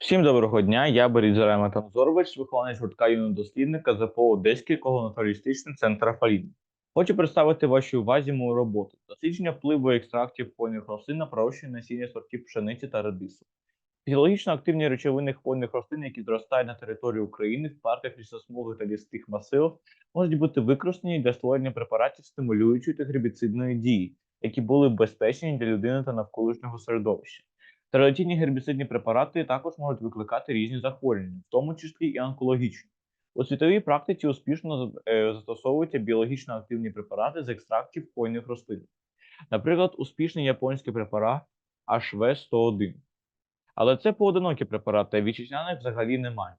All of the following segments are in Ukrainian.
Всім доброго дня, я Борис Зарема Танзорович, вихованець гуртка юного дослідника ЗПО Одеський колонатуристичний центр Афалін. Хочу представити вашій увазі мою роботу дослідження впливу екстрактів хвойних рослин на пророщення насіння сортів пшениці та редису. Фізіологічно активні речовини хвойних рослин, які зростають на території України в парках лісосмуги та лісних масивах, можуть бути використані для створення препаратів стимулюючої та гербіцидної дії, які були б безпечні для людини та навколишнього середовища. Традиційні гербіцидні препарати також можуть викликати різні захворювання, в тому числі і онкологічні. У світовій практиці успішно е, застосовуються біологічно активні препарати з екстрактів хвойних рослин. Наприклад, успішний японський препарат HV101. Але це поодинокі препарати, а вітчизняних взагалі немає.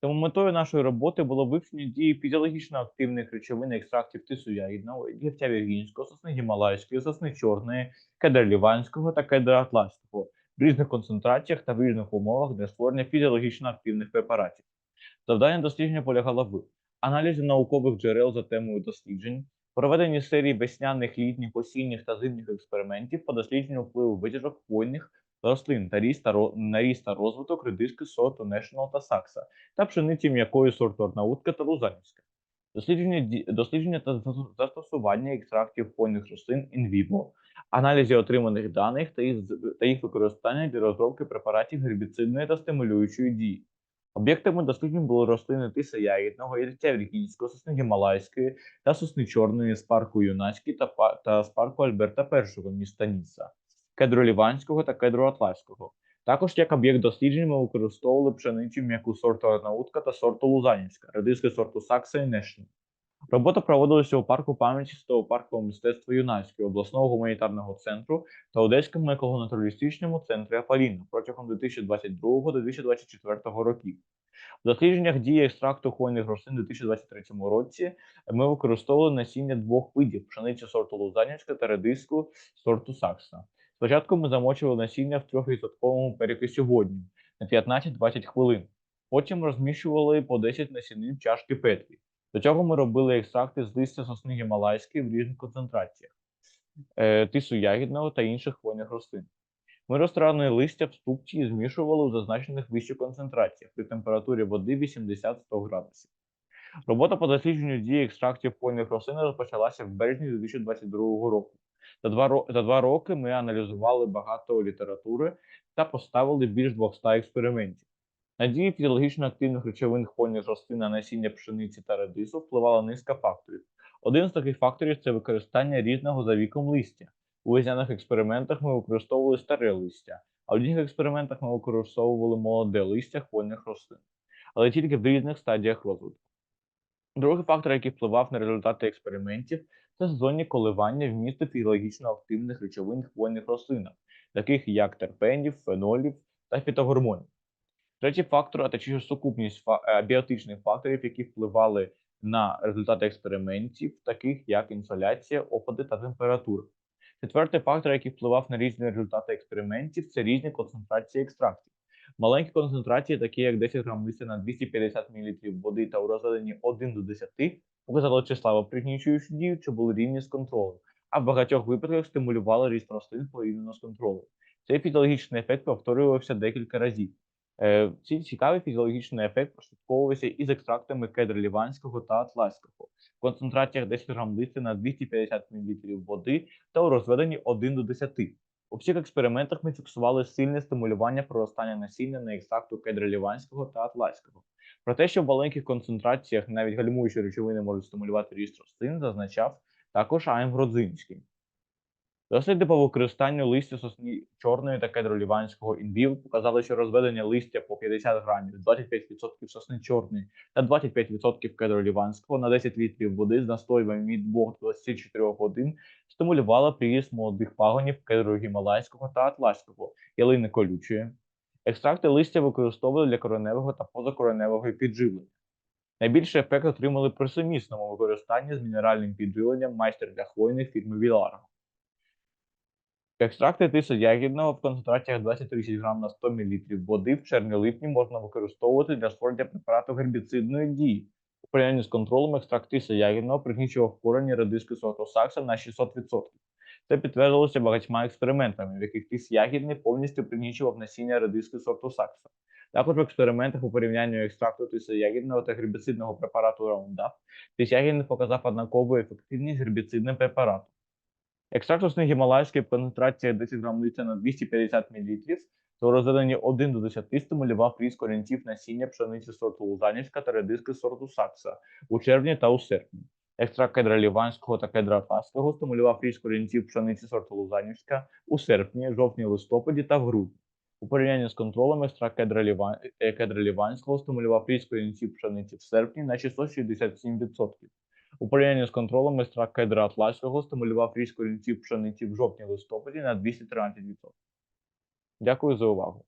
Тому метою нашої роботи було вивчення дії фізіологічно активних речовин екстрактів тису ягідного, гівця віргінського, сосни гімалайської, сосни чорної, кедра ліванського та кедра атласського в різних концентраціях та в різних умовах для створення фізіологічно активних препаратів. Завдання дослідження полягало в аналізі наукових джерел за темою досліджень, проведенні серії весняних, літніх, осінніх та зимніх експериментів по дослідженню впливу витяжок хвойних рослин та ріст та на ріст та розвиток редиски сорту National та Сакса та пшениці м'якої сорту Арнаутка та Лузанівська. Дослідження, дослідження та застосування екстрактів хвойних рослин vivo, аналізі отриманих даних та їх, та їх використання для розробки препаратів гербіцидної та стимулюючої дії. Об'єктами досліджень були рослини тиса ягідного, яйця віргінського, сосни гімалайської та сосни чорної з парку Юнацький та, та з парку Альберта І міста Ніса, кедру Ліванського та кедру Атласського. Також як об'єкт досліджень ми використовували пшеницю м'яку сорту Арнаутка та сорту Лузанівська, редиски сорту Сакса і Нешні. Робота проводилася у парку пам'яті Святого паркового мистецтва Юнацького обласного гуманітарного центру та Одеському еколого-натуралістичному центрі Афаліна протягом 2022-2024 років. В дослідженнях дії екстракту хвойних рослин у 2023 році ми використовували насіння двох видів пшениці сорту Лузанівська та редиску сорту Сакса. Спочатку ми замочували насіння в 3% перекисі водню на 15-20 хвилин. Потім розміщували по 10 насінин чашки Петрі. До цього ми робили екстракти з листя сосни гімалайської в різних концентраціях, е, тису ягідного та інших хвойних рослин. Ми розтирали листя в ступці і змішували у зазначених вище концентраціях при температурі води 80-100 градусів. Робота по дослідженню дії екстрактів хвойних рослин розпочалася в березні 2022 року. За два, за два роки ми аналізували багато літератури та поставили більш 200 експериментів. На дії фізіологічно активних речовин хвойних рослин на насіння пшениці та редису впливала низка факторів. Один з таких факторів це використання різного за віком листя. У весняних експериментах ми використовували старе листя, а в літніх експериментах ми використовували молоде листя хвойних рослин, але тільки в різних стадіях розвитку. Другий фактор, який впливав на результати експериментів, це сезонні коливання вмісту фізіологічно активних речовин хвойних рослинах, таких як терпенів, фенолів та фітогормонів. Третій фактор, а точніше сукупність е, біотичних факторів, які впливали на результати експериментів, таких як інсоляція, опади та температура. Четвертий фактор, який впливав на різні результати експериментів, це різні концентрації екстрактів. Маленькі концентрації, такі як 10 грам листя на 250 мл води та у розведенні 1 до 10, показали числаво пригнічуючу дію, що були рівні з контролем, а в багатьох випадках стимулювали ріст рослин порівняно з контролем. Цей фізіологічний ефект повторювався декілька разів. Е, Цей цікавий фізіологічний ефект прослідковувався із екстрактами кедра ліванського та атласського в концентраціях 10 грам листя на 250 мл води та у розведенні 1 до 10. У всіх експериментах ми фіксували сильне стимулювання проростання насіння на екстракту кедра ліванського та атласського. Про те, що в маленьких концентраціях навіть гальмуючі речовини можуть стимулювати ріст рослин, зазначав також А.М. Гродзинський. Досліди по використанню листя сосни чорної та кедроліванського інвів показали, що розведення листя по 50 грамів, 25% сосни чорної та 25% кедроліванського на 10 літрів води з настоюванням від 2 до 24 годин стимулювало приріст молодих пагонів кедру гімалайського та атласського, ялини колючої. Екстракти листя використовували для кореневого та позакореневого підживлення. Найбільший ефект отримали при сумісному використанні з мінеральним підживленням майстер для хвойних фірми Віларго. Екстракти тису ягідного в концентраціях 20-30 грам на 100 мл води в червні-липні можна використовувати для створення препарату гербіцидної дії. У порівнянні з контролем екстракт тиса ягідного пригнічував корені редиски сорту сакса на 600%. Це підтвердилося багатьма експериментами, в яких тис ягідний повністю пригнічував насіння редиски сорту сакса. Також в експериментах у порівнянні екстракту тисоягідного та гербіцидного препарату Roundup тисягідний показав однакову ефективність гербіцидним препаратом. Екстракт сосни гімалайської концентрація 10 грам літра на 250 мл то розведені 1 до 10 стимулював ріст корінців насіння пшениці сорту Лузанівська та редиски сорту Сакса у червні та у серпні. Екстракт кедра ліванського та кедра атласського стимулював ріст корінців пшениці сорту Лузанівська у серпні, жовтні, листопаді та в грудні. У порівнянні з контролем екстракт кедра, ліван... е, кедра ліванського стимулював ріст корінців пшениці в серпні на 667%. У порівнянні з контролем майстра кедра атласського стимулював ріст корінців пшениці в жовтні-листопаді на 213%. Дякую за увагу.